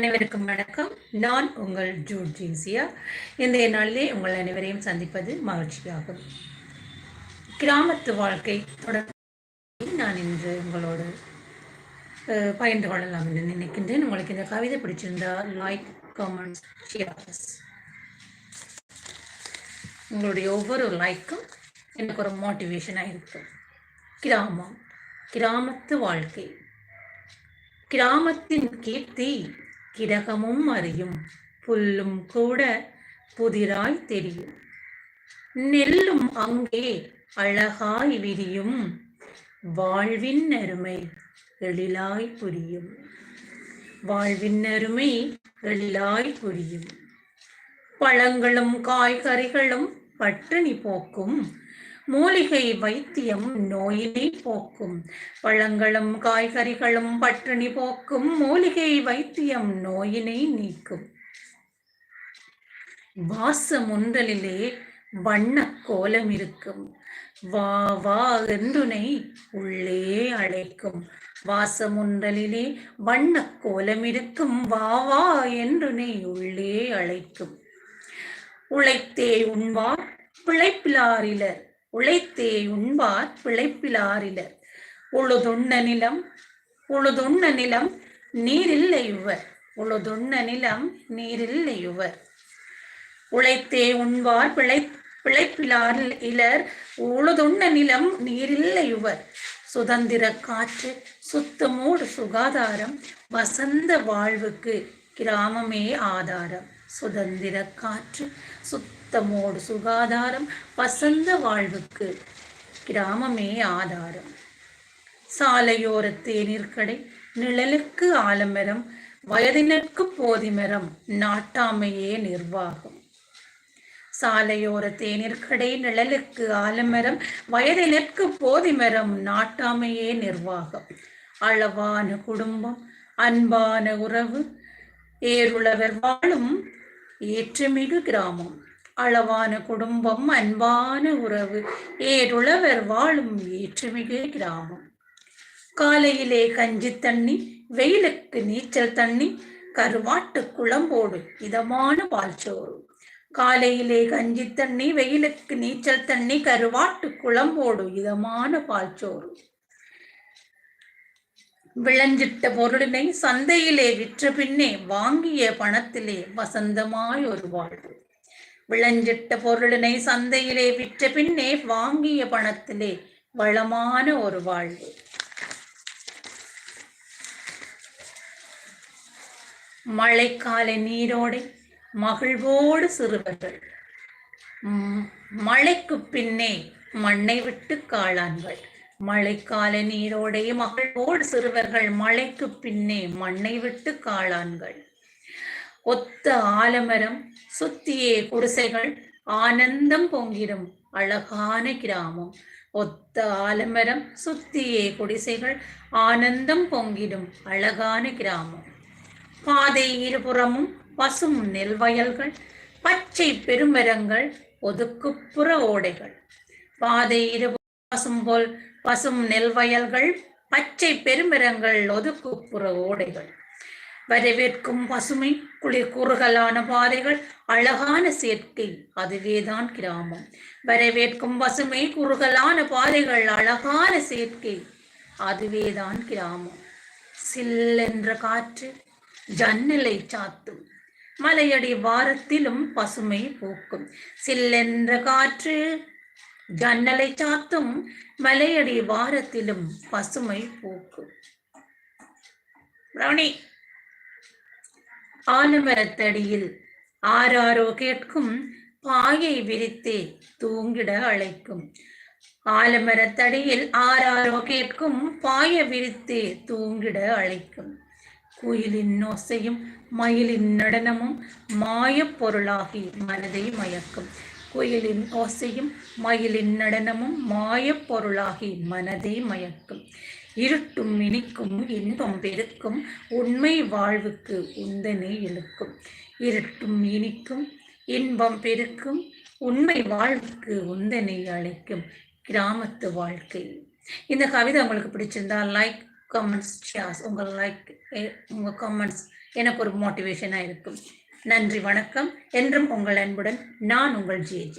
அனைவருக்கும் வணக்கம். நான் உங்கள் ஜூர்ஜீசியா இந்த நாளிலே உங்கள் அனைவரையும் சந்திப்பது மகிழ்ச்சியாகும். கிராமத்து வாழ்க்கை தொடர்ந்து நான் இன்று உங்களோடு பயந்து கொள்ளலாம் என்று நினைக்கின்றேன். உங்களுக்கு இந்த கவிதை பிடிச்சிருந்தா லைக் கமெண்ட்ஸ் ஷியர்ஸ் உங்களுடைய ஒவ்வொரு லைக்கும் எனக்கு ஒரு மோட்டிவேஷனாக இருக்கும். கிராமம் கிராமத்து வாழ்க்கை. கிராமத்தின் கீர்த்தி கிரகமும் அறியும். புல்லும் கூட புதிராய் தெரியும். நெல்லும் அங்கே அழகாய் விரியும். வாழ்வின் அருமை எழிலாய் புரியும். வாழ்வின் அருமை எழிலாய் புரியும். பழங்களும் காய்கறிகளும் பட்டினி போக்கும். மூலிகை வைத்தியம் நோயினை போக்கும். பழங்களும் காய்கறிகளும் பட்டினி போக்கும். மூலிகை வைத்தியம் நோயினை நீக்கும். வாசமுன்றலிலே வண்ண கோலம் இருக்கும். வா வா என்றுனை உள்ளே அழைக்கும். வாசமுன்றலிலே வண்ண கோலம் இருக்கும். வா வா என்றுனை உள்ளே அழைக்கும். உழைத்தே உண்வார். பிழைப்பிலாரிலர். உழைத்தே உண்பார் பிழைப்பிலாரிலர். உழுதுண்ண நிலம் உழுதுண்ண நிலம் நீரில்லை இவர் உழுதுண்ண நிலம் நீரில்லை இவர் உழைத்தே உண்பார் பிழை பிழைப்பிலார் இலர் உழுதுண்ண நிலம் நீரில்லை இவர் சுதந்திர காற்று சுத்தமோடு சுகாதாரம் வசந்த வாழ்வுக்கு கிராமமே ஆதாரம். சுதந்திர காற்று சுத்தமோடு சுகாதாரம் வசந்த வாழ்வுக்கு கிராமமே ஆதாரம். சாலையோர தேநீர் நிழலுக்கு ஆலமரம் வயதினருக்கு போதிமரம் நாட்டாமையே நிர்வாகம். சாலையோர தேநீர்கடை நிழலுக்கு ஆலமரம் வயதினருக்கு போதிமரம் நாட்டாமையே நிர்வாகம். அளவான குடும்பம் அன்பான உறவு ஏருளவர் வாழும் ஏற்றமிகு கிராமம். அளவான குடும்பம் அன்பான உறவு ஏருளவர் வாழும் ஏற்றுமிகு கிராமம். காலையிலே கஞ்சி தண்ணி வெயிலுக்கு நீச்சல் தண்ணி கருவாட்டு குழம்போடு இதமான பால்சோறு. காலையிலே கஞ்சி தண்ணி வெயிலுக்கு நீச்சல் தண்ணி கருவாட்டு குழம்போடு இதமான பால்சோறு. விளைஞ்சிட்ட பொருளினை சந்தையிலே விற்ற பின்னே வாங்கிய பணத்திலே வசந்தமாய் ஒரு வாழ்வு. விளைஞ்சிட்ட பொருளினை சந்தையிலே விற்ற பின்னே வாங்கிய பணத்திலே வளமான ஒரு வாழ்வு. மழைக்கால நீரோடை மகிழ்வோடு சிறுவர்கள். மழைக்கு பின்னே மண்ணை விட்டு காளான்கள். மழைக்கால நீரோடை மகிழ்வோடு சிறுவர்கள். மழைக்கு பின்னே மண்ணை விட்டு காளான்கள். ஒத்த ஆலமரம் சுத்தியே குடிசைகள் ஆனந்தம் பொங்கிடும் அழகான கிராமம். ஒத்த ஆலமரம் சுத்தியே குடிசைகள் ஆனந்தம் பொங்கிடும் அழகான கிராமம். பாதை இருபுறமும் பசும் நெல்வயல்கள் பச்சை பெருமரங்கள் ஒதுக்குப்புற ஓடைகள். பாதை இருபுறம் பசும் போல் பசும் நெல்வயல்கள் பச்சை பெருமரங்கள் ஒதுக்குப்புற ஓடைகள். வரவேற்கும் பசுமை குளிர் குறுகலான பாதைகள் அழகான சேர்க்கை அதுவேதான் கிராமம். வரவேற்கும் பசுமை குறுகலான பாதைகள் அழகான சேர்க்கை அதுவேதான் கிராமம். சில்லென்ற காற்று ஜன்னலை சாத்தும். மலையடி வாரத்திலும் பசுமை பூக்கும். சில்லென்ற காற்று ஜன்னலை சாத்தும். மலையடி வாரத்திலும் பசுமை பூக்கும். ரவணி ஆலமரத்தடியில் ஆறாரோ கேட்கும் பாயை விரித்தே தூங்கிட அழைக்கும். ஆலமரத்தடியில் ஆறாரோ கேட்கும் பாய விரித்தே தூங்கிட அழைக்கும். குயிலின் ஓசையும் மயிலின் நடனமும் மாயப் பொருளாகி மனதை மயக்கும். குயிலின் ஓசையும் மயிலின் நடனமும் மாயப் பொருளாகி மனதை மயக்கும். இருட்டும் இனிக்கும் இன்பம் பெருக்கும். உண்மை வாழ்வுக்கு உந்தனை இழுக்கும் இருட்டும் இனிக்கும் இன்பம் பெருக்கும். உண்மை வாழ்வுக்கு உந்தனை அழைக்கும் கிராமத்து வாழ்க்கை. இந்த கவிதை உங்களுக்கு பிடிச்சிருந்தா லைக் கமெண்ட்ஸ் ஷேர்ஸ் உங்கள் லைக் உங்கள் கமெண்ட்ஸ் எனக்கு ஒரு மோட்டிவேஷனாக இருக்கும். நன்றி வணக்கம். என்றும் உங்கள் அன்புடன் நான் உங்கள் ஜே.